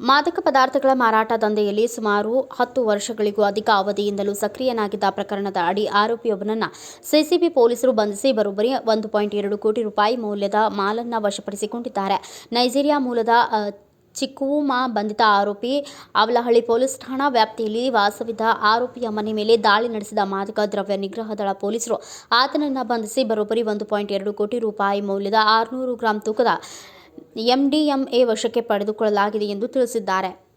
ಪದಾರ್ಥಗಳ ಮಾರಾಟ ದಂಧೆಯಲ್ಲಿ ಸುಮಾರು ಹತ್ತು ವರ್ಷಗಳಿಗೂ ಅಧಿಕ ಅವಧಿಯಿಂದಲೂ ಸಕ್ರಿಯನಾಗಿದ್ದ ಪ್ರಕರಣದ ಅಡಿ ಆರೋಪಿಯೊಬ್ಬನನ್ನ ಸಿಸಿಬಿ ಪೊಲೀಸರು ಬಂಧಿಸಿ ಬರೋಬ್ಬರಿ ಒಂದು ಪಾಯಿಂಟ್ ಎರಡು ಕೋಟಿ ರೂಪಾಯಿ ಮೌಲ್ಯದ ಮಾಲನ್ನ ವಶಪಡಿಸಿಕೊಂಡಿದ್ದಾರೆ. ನೈಜೀರಿಯಾ ಮೂಲದ ಚಿಕ್ಕುಮಾ ಬಂಧಿತ ಆರೋಪಿ ಅವಲಹಳ್ಳಿ ಪೊಲೀಸ್ ಠಾಣಾ ವ್ಯಾಪ್ತಿಯಲ್ಲಿ ವಾಸವಿದ್ದ ಆರೋಪಿಯ ಮನೆ ಮೇಲೆ ದಾಳಿ ನಡೆಸಿದ ಮಾದಕ ದ್ರವ್ಯ ನಿಗ್ರಹ ದಳ ಪೊಲೀಸರು ಆತನನ್ನು ಬಂಧಿಸಿ ಬರೋಬ್ಬರಿ ಒಂದು ಪಾಯಿಂಟ್ ಎರಡು ಕೋಟಿ ರೂಪಾಯಿ ಮೌಲ್ಯದ ಆರುನೂರು ಗ್ರಾಂ ತೂಕದ ಎಂಡಿಎಂಎ ವಶಕ್ಕೆ ಪಡೆದುಕೊಳ್ಳಲಾಗಿದೆ ಎಂದು ತಿಳಿಸಿದ್ದಾರೆ.